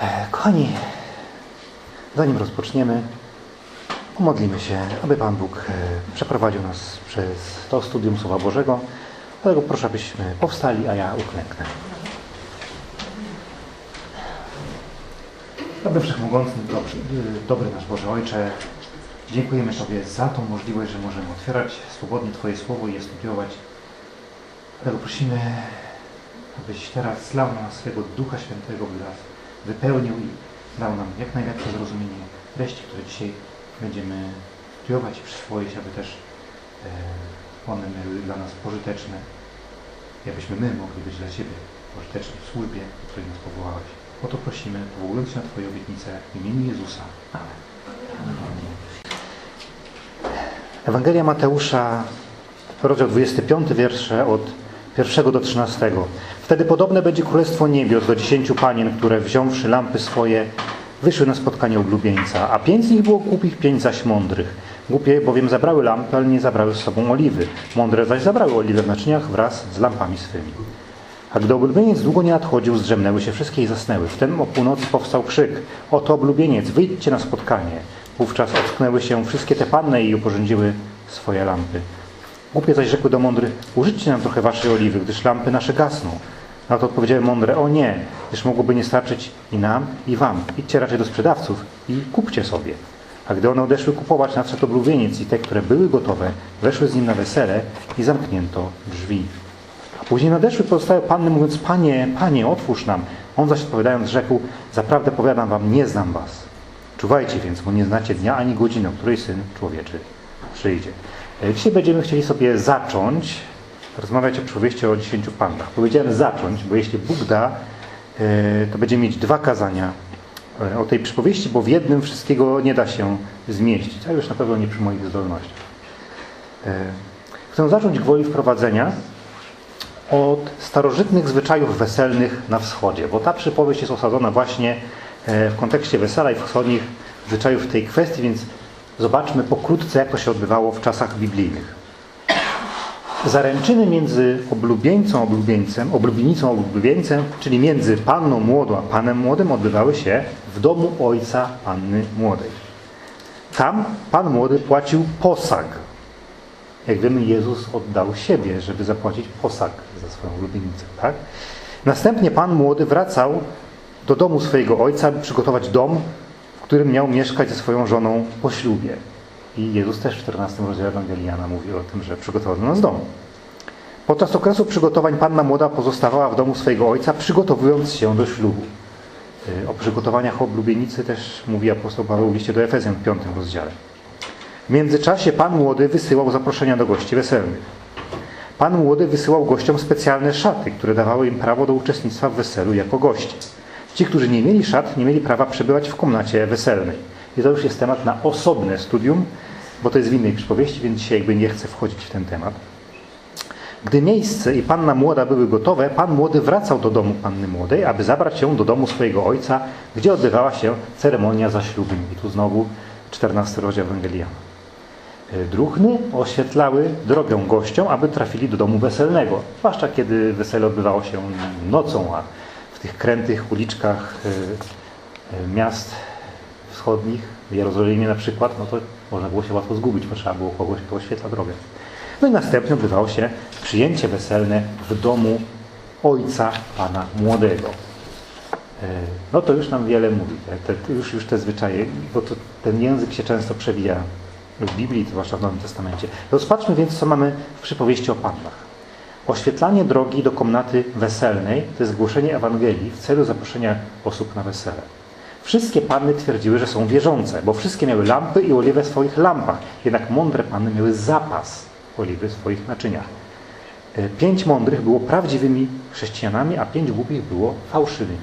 E, Kochani, zanim rozpoczniemy, pomodlimy się, aby Pan Bóg e, przeprowadził nas przez to studium Słowa Bożego. Dlatego proszę, abyśmy powstali, a ja uklęknę. Dobry Wszechmogący, dobry, dobry nasz Boże Ojcze, dziękujemy Tobie za tą możliwość, że możemy otwierać swobodnie Twoje Słowo i je studiować. Dlatego prosimy, abyś teraz zlał na swego Ducha Świętego, by nas wypełnił i dał nam jak najlepsze zrozumienie treści, które dzisiaj będziemy studiować i przyswoić, aby też e, one były dla nas pożyteczne i abyśmy my mogli być dla Ciebie pożyteczni w służbie, do której nas powołałeś. O to prosimy, powołując się na Twoje obietnice w imieniu Jezusa. Amen. Ewangelia Mateusza, rozdział 25, wiersze od 1 do 13. Wtedy podobne będzie Królestwo Niebios do dziesięciu panien, które wziąwszy lampy swoje, wyszły na spotkanie oblubieńca, a pięć z nich było głupich, pięć zaś mądrych. Głupie bowiem zabrały lampy, ale nie zabrały z sobą oliwy. Mądre zaś zabrały oliwę w naczyniach wraz z lampami swymi. A gdy oblubieniec długo nie nadchodził, zdrzemnęły się wszystkie i zasnęły. Wtem o północy powstał krzyk. Oto oblubieniec, wyjdźcie na spotkanie. Wówczas ocknęły się wszystkie te panny i uporządziły swoje lampy. Głupie zaś rzekły do mądrych, użyćcie nam trochę waszej oliwy, gdyż lampy nasze gasną. Na to odpowiedziały mądre, o nie, gdyż mogłoby nie starczyć i nam, i wam. Idźcie raczej do sprzedawców i kupcie sobie. A gdy one odeszły kupować, nadszedł oblubieniec i te, które były gotowe, weszły z nim na wesele i zamknięto drzwi. A później nadeszły pozostałe panny, mówiąc, Panie, Panie, otwórz nam. On zaś odpowiadając rzekł, zaprawdę powiadam wam, nie znam was. Czuwajcie więc, bo nie znacie dnia ani godziny, o której Syn Człowieczy przyjdzie. E, Dzisiaj będziemy chcieli sobie zacząć rozmawiać o przypowieści o dziesięciu pannach. Powiedziałem zacząć, bo jeśli Bóg da, e, to będziemy mieć dwa kazania e, o tej przypowieści, bo w jednym wszystkiego nie da się zmieścić, a już na pewno nie przy moich zdolnościach. Chcę zacząć gwoli wprowadzenia od starożytnych zwyczajów weselnych na wschodzie, bo ta przypowieść jest osadzona właśnie w kontekście wesela i wschodnich zwyczajów w tej kwestii, więc zobaczmy pokrótce, jak to się odbywało w czasach biblijnych. Zaręczyny między oblubieńcą oblubieńcem, oblubienicą oblubieńcem, czyli między panną młodą a panem młodym odbywały się w domu ojca panny młodej. Tam pan młody płacił posag. Jak wiemy, Jezus oddał siebie, żeby zapłacić posag za swoją ulubienicę. Tak? Następnie pan młody wracał do domu swojego ojca, aby przygotować dom, w którym miał mieszkać ze swoją żoną po ślubie. I Jezus też w 14 rozdziale Ewangelii Jana mówi o tym, że przygotował dla nas dom. Podczas okresu przygotowań panna młoda pozostawała w domu swojego ojca, przygotowując się do ślubu. Y, O przygotowaniach oblubienicy też mówi apostoł Paweł w liście do Efezjan w 5 rozdziale. W międzyczasie pan młody wysyłał zaproszenia do gości weselnych. Pan młody wysyłał gościom specjalne szaty, które dawały im prawo do uczestnictwa w weselu jako goście. Ci, którzy nie mieli szat, nie mieli prawa przebywać w komnacie weselnej. I to już jest temat na osobne studium, bo to jest w innej przypowieści, więc dzisiaj jakby nie chcę wchodzić w ten temat. Gdy miejsce i panna młoda były gotowe, pan młody wracał do domu panny młodej, aby zabrać ją do domu swojego ojca, gdzie odbywała się ceremonia zaślubin. I tu znowu 14 rozdział Ewangelii Jana. E, Druhny oświetlały drogę gościom, aby trafili do domu weselnego. Zwłaszcza kiedy wesele odbywało się nocą, a tych krętych uliczkach e, e, miast wschodnich, w Jerozolimie na przykład, no to można było się łatwo zgubić, bo trzeba było kogoś, kto oświetla drogę. No i następnie odbywało się przyjęcie weselne w domu ojca pana młodego. E, No to już nam wiele mówi, tak? te, już, już te zwyczaje, bo to, ten język się często przewija w Biblii, zwłaszcza w Nowym Testamencie. Rozpatrzmy więc, co mamy w przypowieści o pannach. Oświetlanie drogi do komnaty weselnej to jest głoszenie Ewangelii w celu zaproszenia osób na wesele. Wszystkie panny twierdziły, że są wierzące, bo wszystkie miały lampy i oliwę w swoich lampach. Jednak mądre panny miały zapas oliwy w swoich naczyniach. E, Pięć mądrych było prawdziwymi chrześcijanami, a pięć głupich było fałszywymi.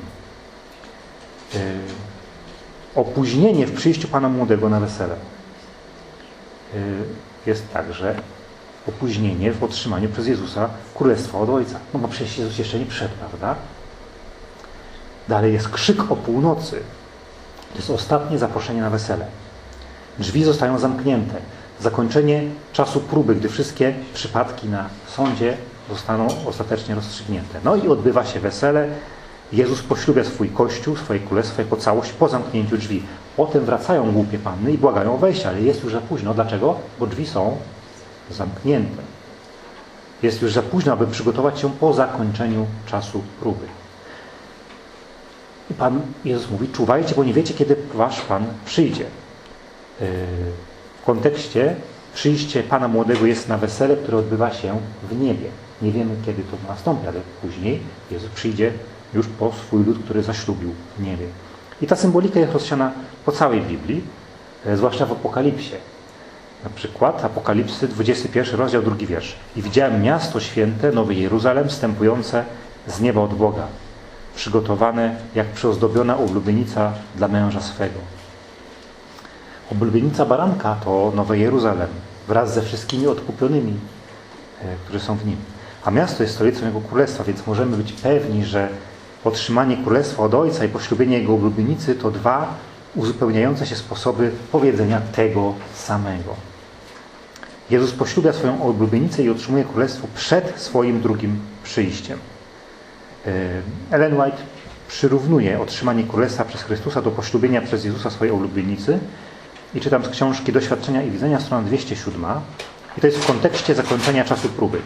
E, Opóźnienie w przyjściu Pana Młodego na wesele e, jest także opóźnienie w otrzymaniu przez Jezusa Królestwa od Ojca. No bo przecież Jezus jeszcze nie przyszedł, prawda? Dalej jest krzyk o północy. To jest ostatnie zaproszenie na wesele. Drzwi zostają zamknięte. Zakończenie czasu próby, gdy wszystkie przypadki na sądzie zostaną ostatecznie rozstrzygnięte. No i odbywa się wesele Jezus poślubia swój kościół, swoje królestwo jako całość po zamknięciu drzwi. Potem wracają głupie panny i błagają o wejście, ale jest już za późno. Dlaczego? Bo drzwi są zamknięte. Jest już za późno, aby przygotować się po zakończeniu czasu próby. I Pan Jezus mówi, czuwajcie, bo nie wiecie, kiedy wasz Pan przyjdzie. Yy, w kontekście przyjście Pana Młodego jest na wesele, które odbywa się w niebie. Nie wiemy, kiedy to nastąpi, ale później Jezus przyjdzie już po swój lud, który zaślubił w niebie. I ta symbolika jest rozsiana po całej Biblii, e, zwłaszcza w Apokalipsie. Na przykład Apokalipsy, 21 rozdział, drugi wiersz. I widziałem miasto święte, Nowy Jeruzalem, wstępujące z nieba od Boga, przygotowane jak przyozdobiona oblubienica dla męża swego. Oblubienica baranka to Nowe Jeruzalem, wraz ze wszystkimi odkupionymi, e, którzy są w nim. A miasto jest stolicą Jego Królestwa, więc możemy być pewni, że otrzymanie Królestwa od Ojca i poślubienie Jego oblubienicy to dwa uzupełniające się sposoby powiedzenia tego samego. Jezus poślubia swoją oblubienicę i otrzymuje Królestwo przed swoim drugim przyjściem. E, Ellen White przyrównuje otrzymanie Królestwa przez Chrystusa do poślubienia przez Jezusa swojej oblubienicy i czytam z książki Doświadczenia i Widzenia, strona 207 i to jest w kontekście zakończenia czasu próby.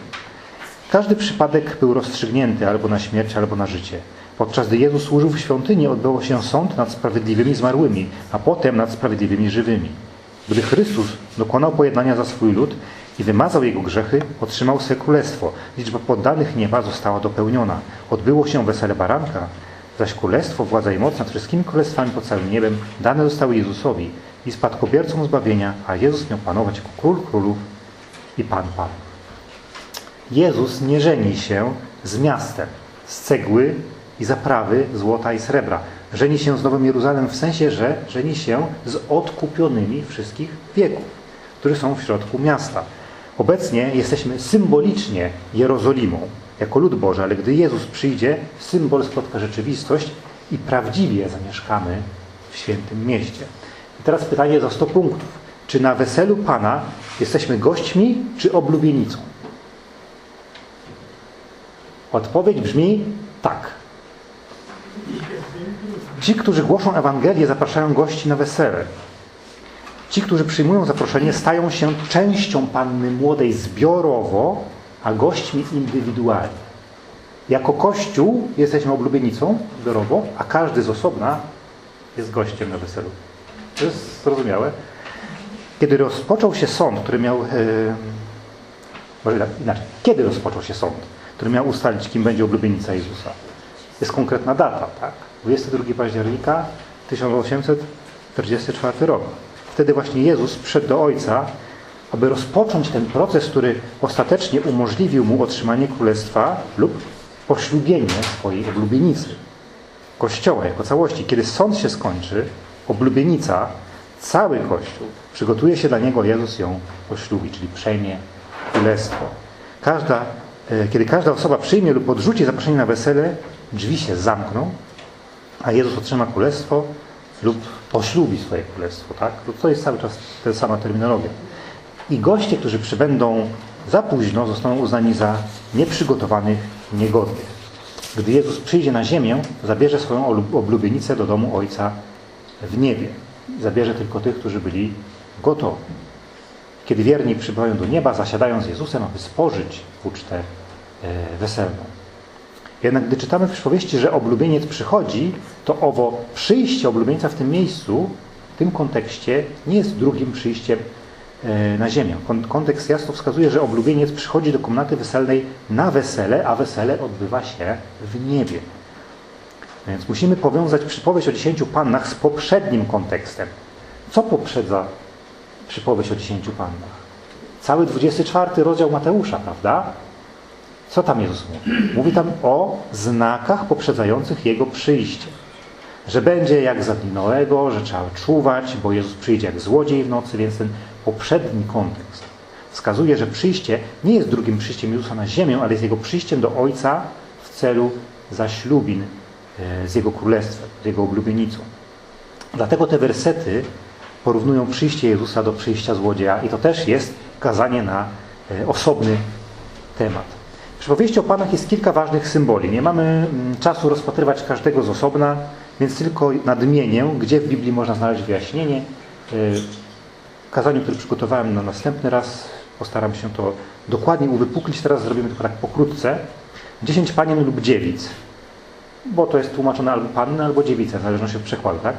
Każdy przypadek był rozstrzygnięty albo na śmierć, albo na życie. Podczas gdy Jezus służył w świątyni, odbyło się sąd nad sprawiedliwymi zmarłymi, a potem nad sprawiedliwymi żywymi. Gdy Chrystus dokonał pojednania za swój lud i wymazał jego grzechy, otrzymał swe królestwo. Liczba poddanych nieba została dopełniona. Odbyło się wesele baranka, zaś królestwo, władza i moc nad wszystkimi królestwami pod całym niebem dane zostały Jezusowi i spadkobiercom zbawienia, a Jezus miał panować jako król królów i pan panów. Jezus nie żeni się z miastem, z cegły i zaprawy złota i srebra. Żeni się z Nowym Jeruzalem w sensie, że żeni się z odkupionymi wszystkich wieków, którzy są w środku miasta. Obecnie jesteśmy symbolicznie Jerozolimą, jako lud Boży, ale gdy Jezus przyjdzie, symbol spotka rzeczywistość i prawdziwie zamieszkamy w świętym mieście. I teraz pytanie za 100 punktów. Czy na weselu Pana jesteśmy gośćmi czy oblubienicą? Odpowiedź brzmi tak. Ci, którzy głoszą Ewangelię, zapraszają gości na wesele. Ci, którzy przyjmują zaproszenie, stają się częścią Panny Młodej zbiorowo, a gośćmi indywidualnie. Jako Kościół jesteśmy oblubienicą zbiorowo, a każdy z osobna jest gościem na weselu. To jest zrozumiałe. Kiedy rozpoczął się sąd, który miał... Yy, może inaczej. Kiedy rozpoczął się sąd? który miał ustalić, kim będzie oblubienica Jezusa. Jest konkretna data, tak? 22 października 1844 rok. Wtedy właśnie Jezus przyszedł do Ojca, aby rozpocząć ten proces, który ostatecznie umożliwił mu otrzymanie królestwa lub poślubienie swojej oblubienicy. Kościoła jako całości. Kiedy sąd się skończy, oblubienica, cały Kościół, przygotuje się dla niego, Jezus ją poślubi, czyli przejmie królestwo. Każda E, kiedy każda osoba przyjmie lub odrzuci zaproszenie na wesele, drzwi się zamkną, a Jezus otrzyma królestwo lub poślubi swoje królestwo. Tak? To jest cały czas ta sama terminologia. I goście, którzy przybędą za późno, zostaną uznani za nieprzygotowanych, niegodnych. Gdy Jezus przyjdzie na ziemię, zabierze swoją oblubienicę do domu Ojca w niebie. Zabierze tylko tych, którzy byli gotowi. Kiedy wierni przybywają do nieba, zasiadają z Jezusem, aby spożyć ucztę e, weselną. Jednak gdy czytamy w przypowieści, że oblubieniec przychodzi, to owo przyjście oblubieńca w tym miejscu, w tym kontekście, nie jest drugim przyjściem e, na ziemię. Kontekst jasno wskazuje, że oblubieniec przychodzi do komnaty weselnej na wesele, a wesele odbywa się w niebie. Więc musimy powiązać przypowieść o dziesięciu pannach z poprzednim kontekstem. Co poprzedza przypowieść o dziesięciu pannach. Cały 24 rozdział Mateusza, prawda? Co tam Jezus mówi? Mówi tam o znakach poprzedzających Jego przyjście. Że będzie jak za dni Noego, że trzeba czuwać, bo Jezus przyjdzie jak złodziej w nocy, więc ten poprzedni kontekst wskazuje, że przyjście nie jest drugim przyjściem Jezusa na ziemię, ale jest Jego przyjściem do Ojca w celu zaślubin e, z Jego królestwem, z Jego oblubienicą. Dlatego te wersety porównują przyjście Jezusa do przyjścia złodzieja i to też jest kazanie na e, osobny temat. W przypowieści o Panach jest kilka ważnych symboli. Nie mamy mm, czasu rozpatrywać każdego z osobna, więc tylko nadmienię, gdzie w Biblii można znaleźć wyjaśnienie. W kazaniu, które przygotowałem na następny raz, postaram się to dokładnie uwypuklić. Teraz zrobimy tylko tak pokrótce. Dziesięć panien lub dziewic, bo to jest tłumaczone albo panny, albo dziewice, w zależności od przekładu, tak?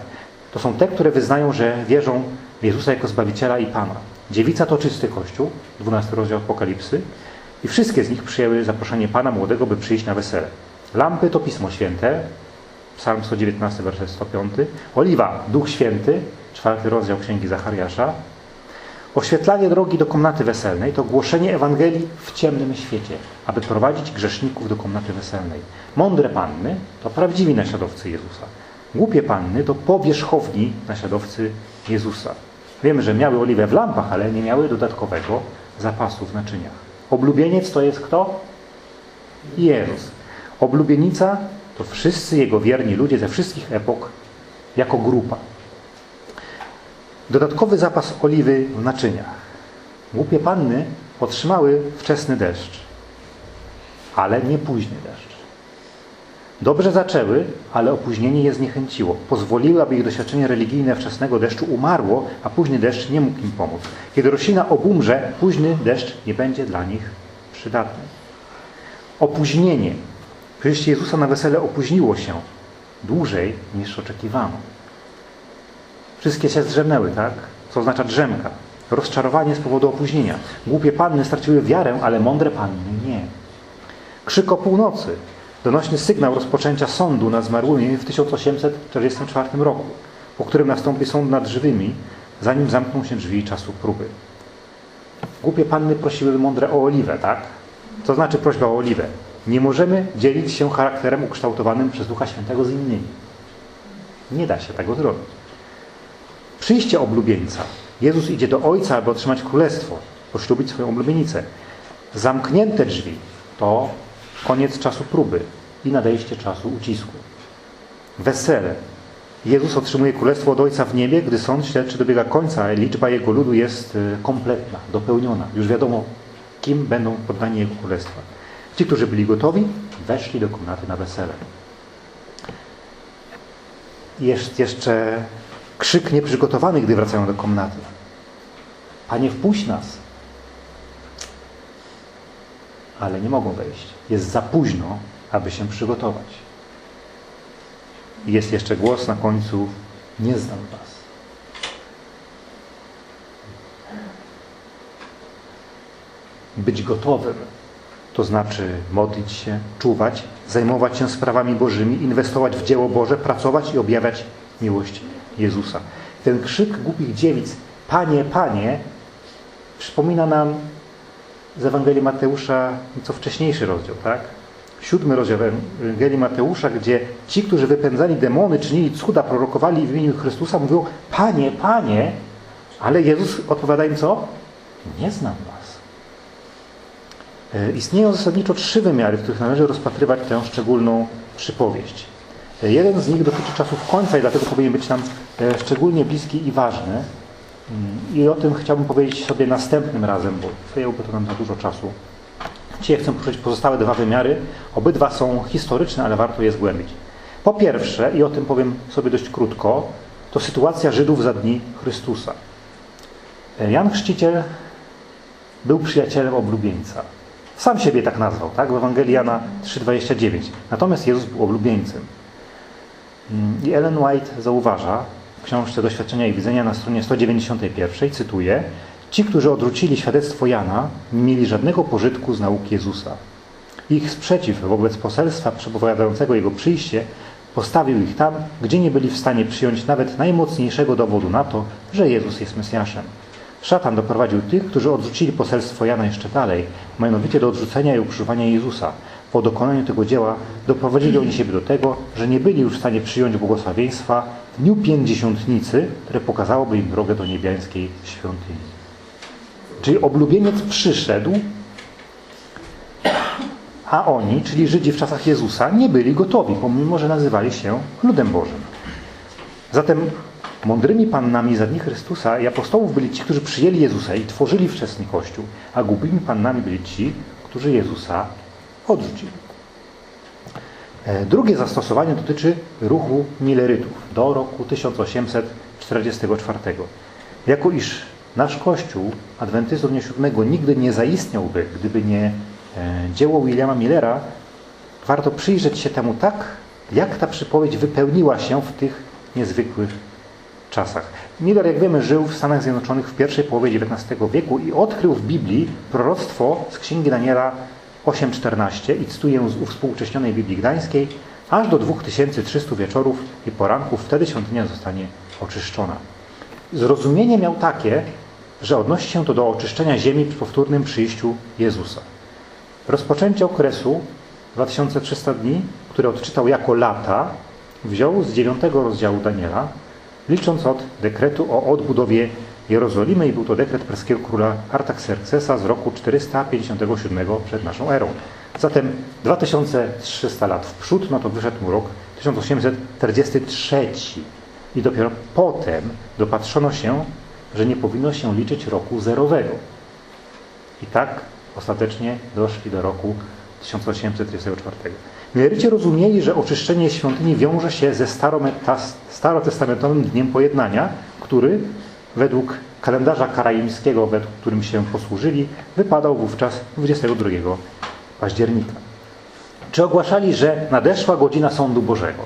To są te, które wyznają, że wierzą w Jezusa jako Zbawiciela i Pana. Dziewica to czysty Kościół, 12 rozdział Apokalipsy. I wszystkie z nich przyjęły zaproszenie Pana Młodego, by przyjść na wesele. Lampy to Pismo Święte, Psalm 119, werset 105. Oliwa, Duch Święty, czwarty rozdział Księgi Zachariasza. Oświetlanie drogi do komnaty weselnej to głoszenie Ewangelii w ciemnym świecie, aby prowadzić grzeszników do komnaty weselnej. Mądre panny to prawdziwi naśladowcy Jezusa. Głupie panny to powierzchowni naśladowcy Jezusa. Wiemy, że miały oliwę w lampach, ale nie miały dodatkowego zapasu w naczyniach. Oblubieniec to jest kto? Jezus. Oblubienica to wszyscy Jego wierni ludzie ze wszystkich epok jako grupa. Dodatkowy zapas oliwy w naczyniach. Głupie panny otrzymały wczesny deszcz, ale nie późny deszcz. Dobrze zaczęły, ale opóźnienie je zniechęciło. Pozwoliły, aby ich doświadczenie religijne wczesnego deszczu umarło, a późny deszcz nie mógł im pomóc. Kiedy roślina obumrze, późny deszcz nie będzie dla nich przydatny. Opóźnienie. Przyjście Jezusa na wesele opóźniło się dłużej niż oczekiwano. Wszystkie się zdrzemnęły, tak? Co oznacza drzemka. Rozczarowanie z powodu opóźnienia. Głupie panny straciły wiarę, ale mądre panny nie. Krzyk o północy. Donośny sygnał rozpoczęcia sądu nad zmarłymi w 1844 roku, po którym nastąpi sąd nad żywymi, zanim zamkną się drzwi czasu próby. Głupie panny prosiły mądre o oliwę, tak? Co znaczy prośba o oliwę? Nie możemy dzielić się charakterem ukształtowanym przez Ducha Świętego z innymi. Nie da się tego zrobić. Przyjście oblubieńca. Jezus idzie do Ojca, aby otrzymać królestwo, poślubić swoją oblubienicę. Zamknięte drzwi to koniec czasu próby i nadejście czasu ucisku. Wesele. Jezus otrzymuje królestwo od Ojca w niebie, gdy sąd śledczy dobiega końca, liczba Jego ludu jest y, kompletna, dopełniona. Już wiadomo, kim będą poddani Jego królestwa. Ci, którzy byli gotowi, weszli do komnaty na wesele. Jest jeszcze krzyk nieprzygotowanych, gdy wracają do komnaty. Panie, wpuść nas. Ale nie mogą wejść. Jest za późno, aby się przygotować. Jest jeszcze głos na końcu, nie znam was. Być gotowym to znaczy modlić się, czuwać, zajmować się sprawami Bożymi, inwestować w dzieło Boże, pracować i objawiać miłość Jezusa. Ten krzyk głupich dziewic, Panie, Panie, przypomina nam z Ewangelii Mateusza nieco wcześniejszy rozdział, tak? Siódmy rozdział Ewangelii Mateusza, gdzie ci, którzy wypędzali demony, czynili cuda, prorokowali w imieniu Chrystusa, mówią, Panie, Panie, ale Jezus odpowiada im co? Nie znam was. E, istnieją zasadniczo trzy wymiary, w których należy rozpatrywać tę szczególną przypowieść. E, jeden z nich dotyczy czasów końca i dlatego powinien być nam e, szczególnie bliski i ważny. I o tym chciałbym powiedzieć sobie następnym razem, bo zajęłoby to nam za dużo czasu. Dzisiaj chcę poruszyć pozostałe dwa wymiary. Obydwa są historyczne, ale warto je zgłębić. Po pierwsze, i o tym powiem sobie dość krótko, to sytuacja Żydów za dni Chrystusa. Jan Chrzciciel był przyjacielem oblubieńca. Sam siebie tak nazwał, tak? W Ewangelii Jana 3,29. Natomiast Jezus był oblubieńcem. I Ellen White zauważa książce Doświadczenia i Widzenia na stronie 191, cytuję, Ci, którzy odrzucili świadectwo Jana, nie mieli żadnego pożytku z nauk Jezusa. Ich sprzeciw wobec poselstwa przepowiadającego Jego przyjście postawił ich tam, gdzie nie byli w stanie przyjąć nawet najmocniejszego dowodu na to, że Jezus jest Mesjaszem. Szatan doprowadził tych, którzy odrzucili poselstwo Jana jeszcze dalej, mianowicie do odrzucenia i ukrzyżowania Jezusa. Po dokonaniu tego dzieła doprowadzili oni siebie do tego, że nie byli już w stanie przyjąć błogosławieństwa dniu pięćdziesiątnicy, które pokazałoby im drogę do niebiańskiej świątyni. Czyli oblubieniec przyszedł, a oni, czyli Żydzi w czasach Jezusa, nie byli gotowi, pomimo że nazywali się ludem Bożym. Zatem mądrymi pannami za dni Chrystusa i apostołów byli ci, którzy przyjęli Jezusa i tworzyli wczesny Kościół, a głupimi pannami byli ci, którzy Jezusa odrzucili. E, Drugie zastosowanie dotyczy ruchu milerytów do roku 1844. Jako iż nasz Kościół Adwentystów Dnia Siódmego nigdy nie zaistniałby, gdyby nie e, dzieło Williama Millera, warto przyjrzeć się temu tak, jak ta przypowiedź wypełniła się w tych niezwykłych czasach. Miller, jak wiemy, żył w Stanach Zjednoczonych w pierwszej połowie XIX wieku i odkrył w Biblii proroctwo z Księgi Daniela 8.14 i cytuję z uwspółcześnionej Biblii Gdańskiej aż do 2300 wieczorów i poranków wtedy świątynia zostanie oczyszczona. Zrozumienie miał takie, że odnosi się to do oczyszczenia ziemi przy powtórnym przyjściu Jezusa. Rozpoczęcie okresu 2300 dni, które odczytał jako lata, wziął z 9 rozdziału Daniela, licząc od dekretu o odbudowie Jerozolimy i był to dekret perskiego króla Artaxerxesa z roku 457 przed naszą erą. Zatem 2300 lat w przód, no to wyszedł mu rok 1843 i dopiero potem dopatrzono się, że nie powinno się liczyć roku zerowego. I tak ostatecznie doszli do roku 1834. Mileryci rozumieli, że oczyszczenie świątyni wiąże się ze starotestamentowym Dniem Pojednania, który według kalendarza karaimskiego, według którym się posłużyli, wypadał wówczas 22 października. Czy ogłaszali, że nadeszła godzina sądu Bożego?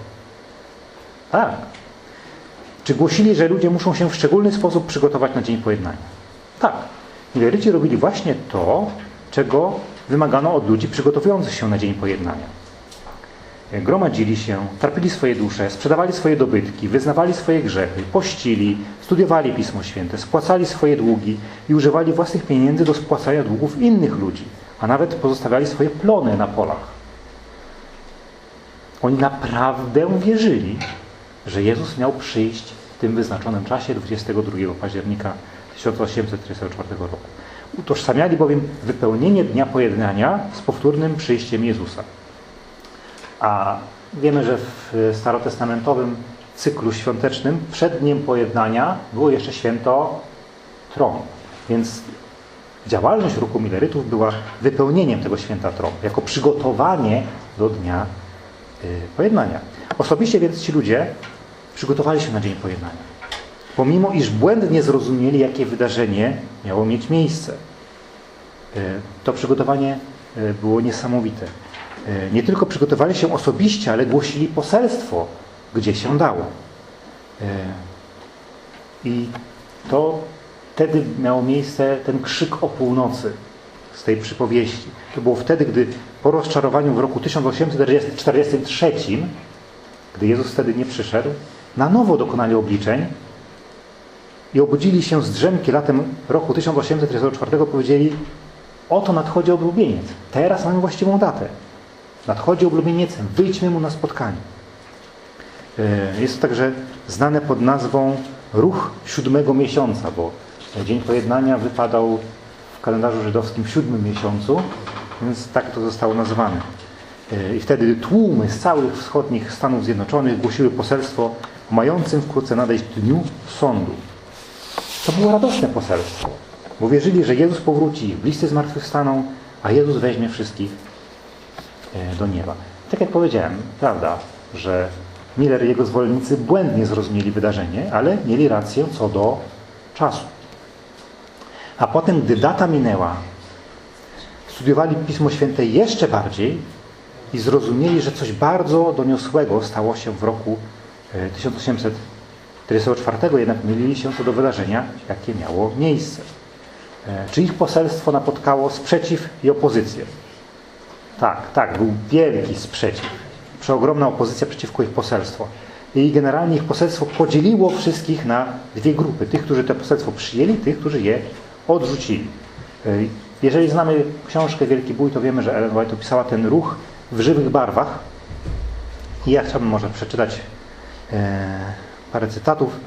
Tak. Czy głosili, że ludzie muszą się w szczególny sposób przygotować na Dzień Pojednania? Tak. Mileryci robili właśnie to, czego wymagano od ludzi przygotowujących się na Dzień Pojednania. Gromadzili się, trapili swoje dusze, sprzedawali swoje dobytki, wyznawali swoje grzechy, pościli, studiowali Pismo Święte, spłacali swoje długi i używali własnych pieniędzy do spłacania długów innych ludzi, a nawet pozostawiali swoje plony na polach. Oni naprawdę wierzyli, że Jezus miał przyjść w tym wyznaczonym czasie 22 października 1844 roku. Utożsamiali bowiem wypełnienie Dnia Pojednania z powtórnym przyjściem Jezusa. A wiemy, że w starotestamentowym cyklu świątecznym przed Dniem Pojednania było jeszcze święto Tronu. Więc działalność ruchu Milerytów była wypełnieniem tego święta Tronu, jako przygotowanie do Dnia y, Pojednania. Osobiście więc ci ludzie przygotowali się na Dzień Pojednania. Pomimo, iż błędnie zrozumieli, jakie wydarzenie miało mieć miejsce. Y, To przygotowanie y, było niesamowite. Y, Nie tylko przygotowali się osobiście, ale głosili poselstwo, gdzie się dało. Y, I to wtedy miało miejsce ten krzyk o północy z tej przypowieści. To było wtedy, gdy po rozczarowaniu w roku 1843, gdy Jezus wtedy nie przyszedł, na nowo dokonali obliczeń i obudzili się z drzemki latem roku 1844, powiedzieli oto nadchodzi oblubieniec. Teraz mamy właściwą datę. Nadchodzi oblubieniec, wyjdźmy mu na spotkanie. E, Jest to także znane pod nazwą ruch siódmego miesiąca, bo Dzień Pojednania wypadał w kalendarzu żydowskim w siódmym miesiącu, więc tak to zostało nazwane. E, I wtedy tłumy z całych wschodnich Stanów Zjednoczonych głosiły poselstwo mającym wkrótce nadejść dniu sądu. To było radosne poselstwo, bo wierzyli, że Jezus powróci, bliscy zmartwychwstaną, a Jezus weźmie wszystkich do nieba. Tak jak powiedziałem, prawda, że Miller i jego zwolennicy błędnie zrozumieli wydarzenie, ale mieli rację co do czasu. A potem, gdy data minęła, studiowali Pismo Święte jeszcze bardziej i zrozumieli, że coś bardzo doniosłego stało się w roku e, 1844, jednak mylili się co do wydarzenia, jakie miało miejsce. E, Czy ich poselstwo napotkało sprzeciw i opozycję? Tak, tak, był wielki sprzeciw. Przeogromna opozycja przeciwko ich poselstwu. I generalnie ich poselstwo podzieliło wszystkich na dwie grupy. Tych, którzy to poselstwo przyjęli, tych, którzy je odrzucili. E, Jeżeli znamy książkę Wielki Bój, to wiemy, że Ellen White opisała ten ruch w żywych barwach. I ja chciałbym może przeczytać e, parę cytatów.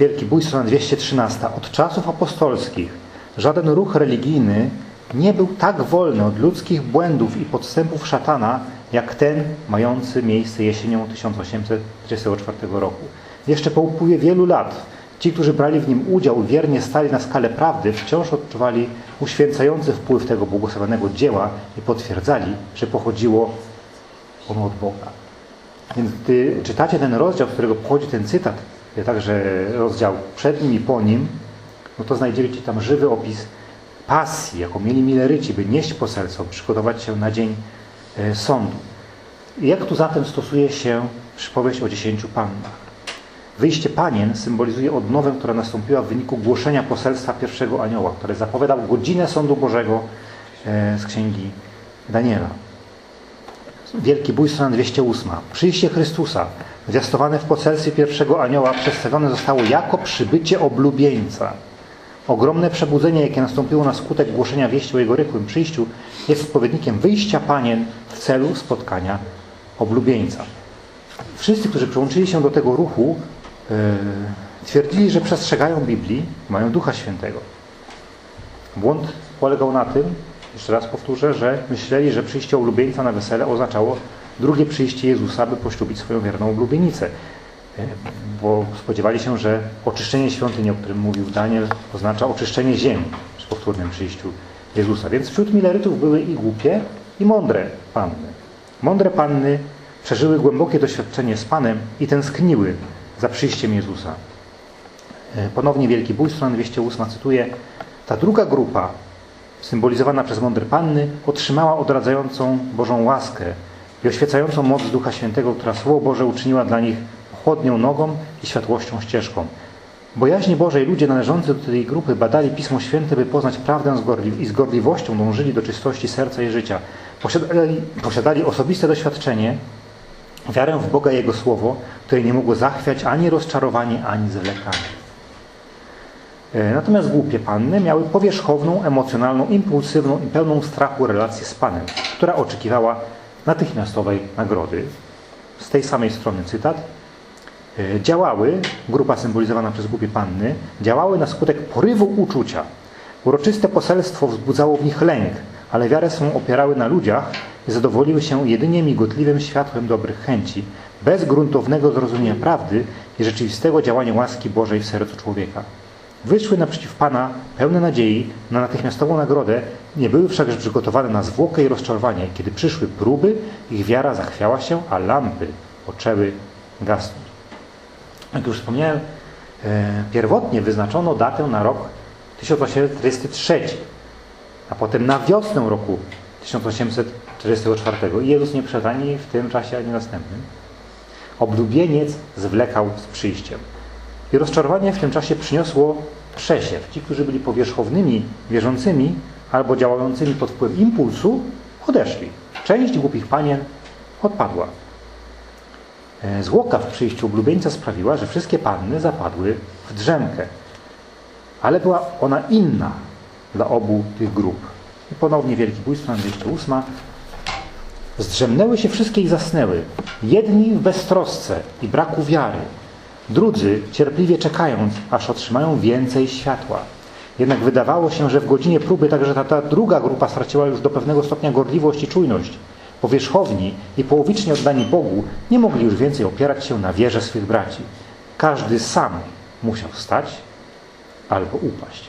Wielki Bój, strona 213. Od czasów apostolskich żaden ruch religijny nie był tak wolny od ludzkich błędów i podstępów szatana, jak ten mający miejsce jesienią 1834 roku. Jeszcze po upływie wielu lat Ci, którzy brali w nim udział i wiernie stali na skalę prawdy, wciąż odczuwali uświęcający wpływ tego błogosławionego dzieła i potwierdzali, że pochodziło ono od Boga. Więc gdy czytacie ten rozdział, z którego pochodzi ten cytat, także rozdział przed nim i po nim, no to znajdziecie tam żywy opis pasji, jaką mieli Mileryci, by nieść poselstwo, przygotować się na dzień e, sądu. Jak tu zatem stosuje się przypowieść o dziesięciu pannach? Wyjście panien symbolizuje odnowę, która nastąpiła w wyniku głoszenia poselstwa pierwszego anioła, który zapowiadał godzinę sądu Bożego e, z księgi Daniela. Wielki bój, strona 208. Przyjście Chrystusa, zwiastowane w poselstwie pierwszego anioła, przedstawione zostało jako przybycie oblubieńca. Ogromne przebudzenie, jakie nastąpiło na skutek głoszenia wieści o jego rychłym przyjściu, jest spowiednikiem wyjścia panien w celu spotkania oblubieńca. Wszyscy, którzy przyłączyli się do tego ruchu, yy, twierdzili, że przestrzegają Biblii, mają Ducha Świętego. Błąd polegał na tym, jeszcze raz powtórzę, że myśleli, że przyjście oblubieńca na wesele oznaczało drugie przyjście Jezusa, by poślubić swoją wierną oblubienicę. Bo spodziewali się, że oczyszczenie świątyni, o którym mówił Daniel, oznacza oczyszczenie ziemi przy powtórnym przyjściu Jezusa. Więc wśród Milerytów były i głupie, i mądre panny. Mądre panny przeżyły głębokie doświadczenie z Panem i tęskniły za przyjściem Jezusa. E, ponownie Wielki Bój, strona 208, cytuję. Ta druga grupa, symbolizowana przez mądre panny, otrzymała odradzającą Bożą łaskę i oświecającą moc Ducha Świętego, która Słowo Boże uczyniła dla nich chłodnią nogą i światłością ścieżką. Bojaźni Bożej ludzie należący do tej grupy badali Pismo Święte, by poznać prawdę i z gorliwością dążyli do czystości serca i życia. Posiadali, posiadali osobiste doświadczenie, wiarę w Boga i Jego Słowo, które nie mogło zachwiać ani rozczarowanie, ani zwlekanie. E, natomiast głupie panny miały powierzchowną, emocjonalną, impulsywną i pełną strachu relację z Panem, która oczekiwała natychmiastowej nagrody. Z tej samej strony cytat. E, działały, grupa symbolizowana przez głupie panny, działały na skutek porywu uczucia. Uroczyste poselstwo wzbudzało w nich lęk, ale wiarę swą opierały na ludziach i zadowoliły się jedynie migotliwym światłem dobrych chęci, bez gruntownego zrozumienia prawdy i rzeczywistego działania łaski Bożej w sercu człowieka. Wyszły naprzeciw Pana pełne nadziei na natychmiastową nagrodę, nie były wszakże przygotowane na zwłokę i rozczarowanie. Kiedy przyszły próby, ich wiara zachwiała się, a lampy poczęły gasnąć. Jak już wspomniałem, e, pierwotnie wyznaczono datę na rok 1843, a potem na wiosnę roku 1844. I Jezus nie przyszedł ani w tym czasie, ani następnym. Oblubieniec zwlekał z przyjściem. I rozczarowanie w tym czasie przyniosło przesiew. Ci, którzy byli powierzchownymi wierzącymi albo działającymi pod wpływem impulsu, odeszli. Część głupich panien odpadła. E, zwłoka w przyjściu oblubieńca sprawiła, że wszystkie panny zapadły w drzemkę. Ale była ona inna dla obu tych grup. I ponownie Wielki Bój, strona 208. Zdrzemnęły się wszystkie i zasnęły. Jedni w beztrosce i braku wiary, drudzy cierpliwie czekając, aż otrzymają więcej światła. Jednak wydawało się, że w godzinie próby także ta, ta druga grupa straciła już do pewnego stopnia gorliwość i czujność. Powierzchowni i połowicznie oddani Bogu nie mogli już więcej opierać się na wierze swych braci. Każdy sam musiał stać albo upaść.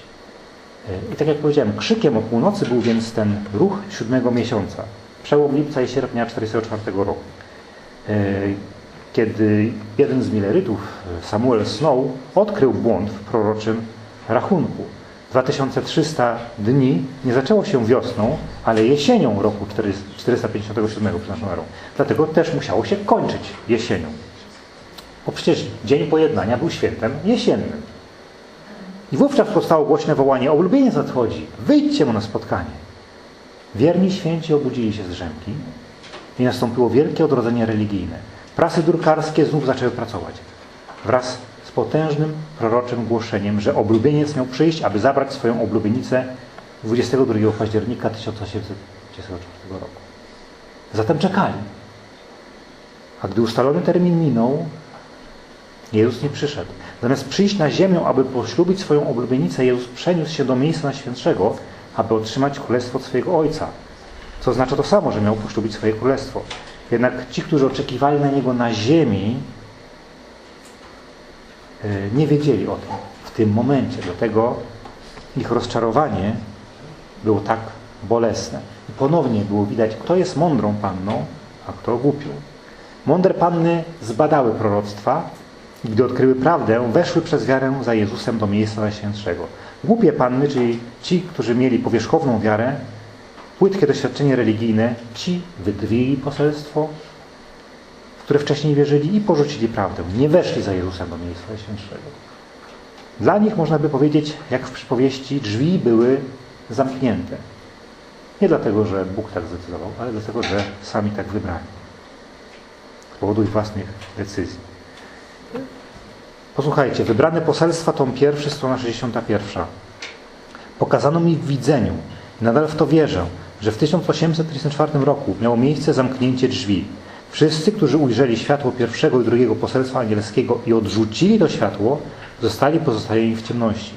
I tak jak powiedziałem, krzykiem o północy był więc ten ruch siódmego miesiąca, przełom lipca i sierpnia 1944 roku. E, kiedy jeden z Millerytów, Samuel Snow, odkrył błąd w proroczym rachunku. 2300 dni nie zaczęło się wiosną, ale jesienią roku 457 przed naszą erą. Dlatego też musiało się kończyć jesienią. Bo przecież dzień pojednania był świętem jesiennym. I wówczas powstało głośne wołanie, oblubieniec nadchodzi, wyjdźcie mu na spotkanie. Wierni święci obudzili się z drzemki i nastąpiło wielkie odrodzenie religijne. Prasy drukarskie znów zaczęły pracować. Wraz potężnym proroczym głoszeniem, że oblubieniec miał przyjść, aby zabrać swoją oblubienicę 22 października 1834 roku. Zatem czekali. A gdy ustalony termin minął, Jezus nie przyszedł. Zamiast przyjść na ziemię, aby poślubić swoją oblubienicę, Jezus przeniósł się do miejsca Najświętszego, aby otrzymać królestwo swojego Ojca. Co oznacza to samo, że miał poślubić swoje królestwo. Jednak ci, którzy oczekiwali na Niego na ziemi, nie wiedzieli o tym w tym momencie. Dlatego ich rozczarowanie było tak bolesne. I ponownie było widać, kto jest mądrą panną, a kto głupią. Mądre panny zbadały proroctwa i gdy odkryły prawdę, weszły przez wiarę za Jezusem do miejsca Najświętszego. Głupie panny, czyli ci, którzy mieli powierzchowną wiarę, płytkie doświadczenie religijne, ci wydrwili poselstwo, które wcześniej wierzyli i porzucili prawdę. Nie weszli za Jezusem do miejsca Najświętszego. Dla nich, można by powiedzieć, jak w przypowieści, drzwi były zamknięte. Nie dlatego, że Bóg tak zdecydował, ale dlatego, że sami tak wybrali. Z powodu ich własnych decyzji. Posłuchajcie, wybrane poselstwa, tom pierwszy, strona 61. Pokazano mi w widzeniu, nadal w to wierzę, że w 1834 roku miało miejsce zamknięcie drzwi. Wszyscy, którzy ujrzeli światło pierwszego i drugiego poselstwa anielskiego i odrzucili to światło, zostali pozostawieni w ciemności.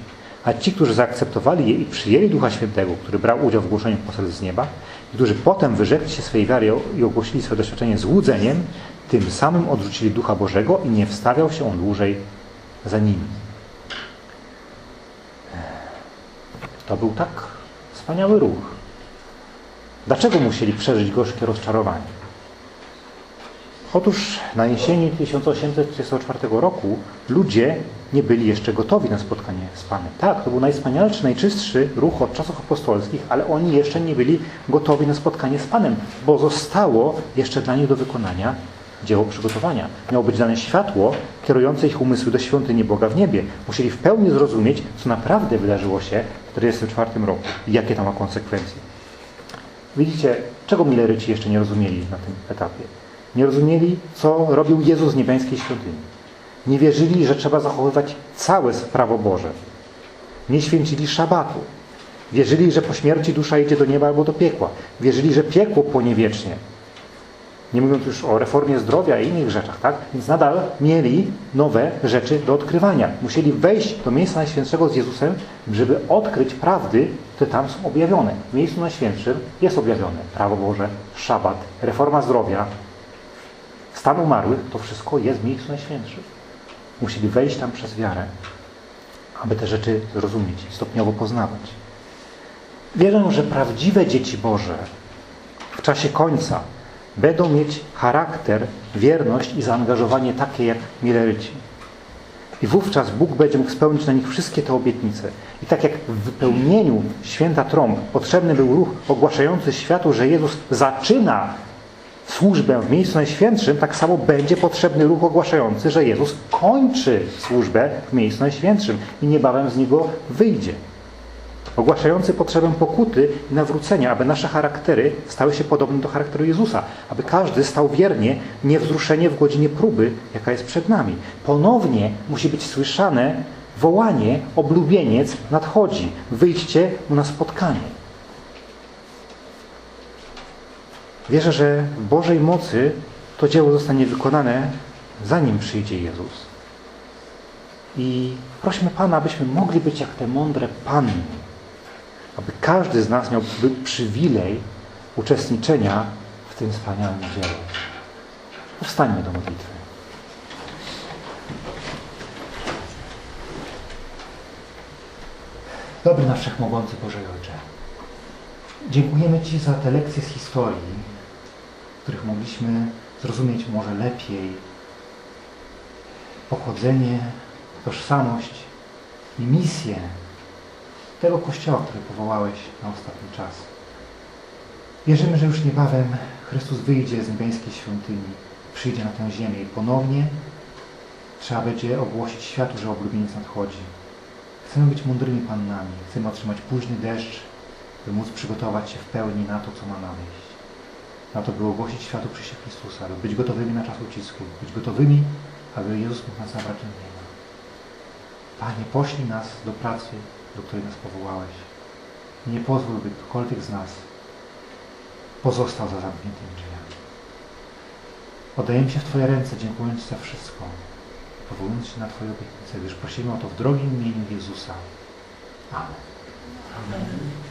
A ci, którzy zaakceptowali je i przyjęli Ducha Świętego, który brał udział w głoszeniu poselstw z nieba, i którzy potem wyrzekli się swojej wiary i ogłosili swoje doświadczenie złudzeniem, tym samym odrzucili Ducha Bożego i nie wstawiał się on dłużej za nimi. To był tak wspaniały ruch. Dlaczego musieli przeżyć gorzkie rozczarowanie? Otóż na jesieni 1834 roku ludzie nie byli jeszcze gotowi na spotkanie z Panem. Tak, to był najwspanialszy, najczystszy ruch od czasów apostolskich, ale oni jeszcze nie byli gotowi na spotkanie z Panem, bo zostało jeszcze dla nich do wykonania dzieło przygotowania. Miało być dane światło kierujące ich umysły do świątyni Boga w niebie. Musieli w pełni zrozumieć, co naprawdę wydarzyło się w 1944 roku i jakie to ma konsekwencje. Widzicie, czego Milleryci jeszcze nie rozumieli na tym etapie? Nie rozumieli, co robił Jezus z niebiańskiej świątyni. Nie wierzyli, że trzeba zachowywać całe prawo Boże. Nie święcili szabatu. Wierzyli, że po śmierci dusza idzie do nieba albo do piekła. Wierzyli, że piekło płonie wiecznie. Nie mówiąc już o reformie zdrowia i innych rzeczach, tak? Więc nadal mieli nowe rzeczy do odkrywania. Musieli wejść do miejsca Najświętszego z Jezusem, żeby odkryć prawdy, które tam są objawione. W miejscu Najświętszym jest objawione prawo Boże, szabat, reforma zdrowia, stan umarłych. To wszystko jest miejscu Najświętszym. Musieli wejść tam przez wiarę, aby te rzeczy zrozumieć i stopniowo poznawać. Wierzę, że prawdziwe dzieci Boże w czasie końca będą mieć charakter, wierność i zaangażowanie takie jak Mileryci. I wówczas Bóg będzie mógł spełnić na nich wszystkie te obietnice. I tak jak w wypełnieniu święta trąb potrzebny był ruch ogłaszający światu, że Jezus zaczyna służbę w miejscu najświętszym, tak samo będzie potrzebny ruch ogłaszający, że Jezus kończy służbę w miejscu najświętszym i niebawem z niego wyjdzie ogłaszający potrzebę pokuty i nawrócenia, aby nasze charaktery stały się podobne do charakteru Jezusa, aby każdy stał wiernie, niewzruszenie w godzinie próby, jaka jest przed nami. Ponownie musi być słyszane wołanie, oblubieniec nadchodzi, wyjdźcie mu na spotkanie. Wierzę, że w Bożej mocy to dzieło zostanie wykonane, zanim przyjdzie Jezus. I prośmy Pana, abyśmy mogli być jak te mądre Panny, aby każdy z nas miał przywilej uczestniczenia w tym wspaniałym dziele. Powstańmy do modlitwy. Dobry nasz Wszechmogący Boże Ojcze. Dziękujemy Ci za te lekcje z historii, których mogliśmy zrozumieć może lepiej pochodzenie, tożsamość i misję tego Kościoła, który powołałeś na ostatni czas. Wierzymy, że już niebawem Chrystus wyjdzie z niebiańskiej świątyni, przyjdzie na tę ziemię i ponownie trzeba będzie ogłosić światu, że oblubieniec nadchodzi. Chcemy być mądrymi Pannami, chcemy otrzymać późny deszcz, by móc przygotować się w pełni na to, co ma nadejść. Na to, by ogłosić światu przyjście Chrystusa, by być gotowymi na czas ucisku, być gotowymi, aby Jezus mógł nas zabrać do nieba. Panie, poślij nas do pracy, do której nas powołałeś. Nie pozwól, by ktokolwiek z nas pozostał za zamkniętymi drzwiami. Oddajemy się w Twoje ręce, dziękując za wszystko, powołując się na Twoje obietnice, gdyż prosimy o to w drogim imieniu Jezusa. Amen. Amen.